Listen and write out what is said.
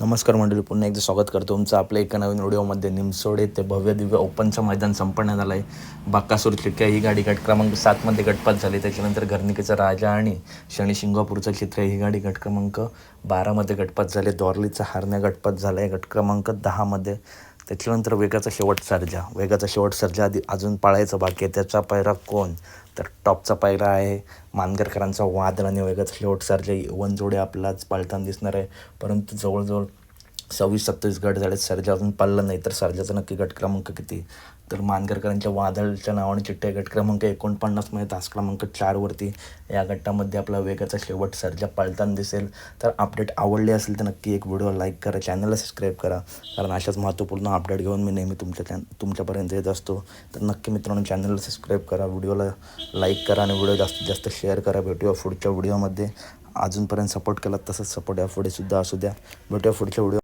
नमस्कार मंडळी पुन्हा एकदा स्वागत करतो. तुमचं आपल्या एका नवीन व्हिडिओमध्ये निमसोडे ते भव्य दिव्य ओपनचं मैदान संपण्यात आलं आहे. बाकासूर चिटक्या ही गाडी गट क्रमांक सातमध्ये गटपात झाली. त्याच्यानंतर घरनिकेचा राजा आणि शनी शिंगापूरचं चित्र ही गाडी गट क्रमांक बारामध्ये गटपात झाले. दोरलीचा हारण्या गटपात झाला आहे. गट क्रमांक दहामध्ये त्याच्यानंतर वेगाचा शेवट सर्जा. वेगाचा शेवट सर्जा आधी अजून पाळायचं बाकी आहे. त्याचा पायरा कोण? तर टॉपचा पायरा आहे मानगरकरांचा वादळ आणि वेगाचा शेवट सर्जा. वन जोडे आपलाच पाळताना दिसणार आहे. परंतु जवळजवळ सव्वीस सत्तावीस गट झाले सरजा अजून पाळलं नाही तर सरजाचा नक्की गट क्रमांक किती? तर मानगरकरांच्या वादळच्या नावाने चिठ्ठ्या गट क्रमांक एकोणपन्नासमध्ये तास क्रमांक चारवरती या गटामध्ये आपला वेगाचा शेवट सर्जा पाळताना दिसेल. तर अपडेट आवडली असेल तर नक्की एक व्हिडिओ लाईक करा चॅनलला सबस्क्राईब करा. कारण अशाच महत्त्वपूर्ण अपडेट घेऊन मी नेहमी तुमच्या चॅन तुमच्यापर्यंत येत असतो. तर नक्की मित्रांनो चॅनलला सबस्क्राईब करा व्हिडिओला लाईक करा आणि व्हिडिओ जास्तीत जास्त शेअर करा. भेटूया पुढच्या व्हिडिओमध्ये. अजूनपर्यंत सपोर्ट केला तसंच सपोर्ट या पुढे सुद्धा असू द्या. भेटूया पुढच्या व्हिडिओ